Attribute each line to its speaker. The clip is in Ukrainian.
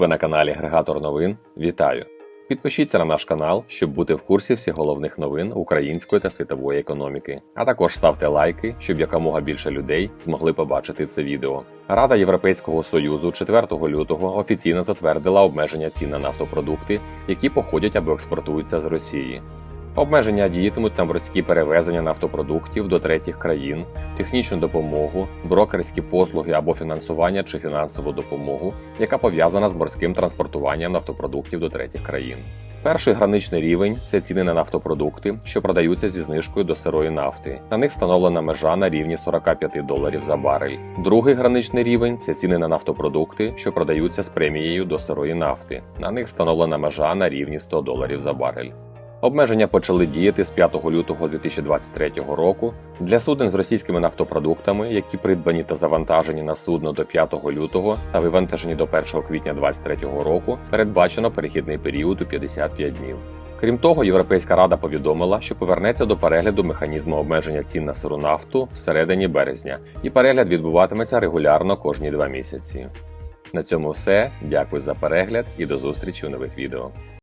Speaker 1: Ви на каналі Агрегатор новин. Вітаю! Підпишіться на наш канал, щоб бути в курсі всіх головних новин української та світової економіки. А також ставте лайки, щоб якомога більше людей змогли побачити це відео. Рада Європейського союзу 4 лютого офіційно затвердила обмеження цін на нафтопродукти, які походять або експортуються з Росії. Обмеження діятимуть на морські перевезення нафтопродуктів до третіх країн, технічну допомогу, брокерські послуги або фінансування чи фінансову допомогу, яка пов'язана з морським транспортуванням нафтопродуктів до третіх країн. Перший граничний рівень це ціни на нафтопродукти, що продаються зі знижкою до сирої нафти. На них встановлена межа на рівні 45 доларів за барель. Другий граничний рівень це ціни на нафтопродукти, що продаються з премією до сирої нафти. На них встановлена межа на рівні 100 доларів за барель. Обмеження почали діяти з 5 лютого 2023 року для суден з російськими нафтопродуктами, які придбані та завантажені на судно до 5 лютого та вивантажені до 1 квітня 2023 року. Передбачено перехідний період у 55 днів. Крім того, Європейська рада повідомила, що повернеться до перегляду механізму обмеження цін на сиру нафту всередині березня, і перегляд відбуватиметься регулярно кожні два місяці. На цьому все. Дякую за перегляд і до зустрічі у нових відео.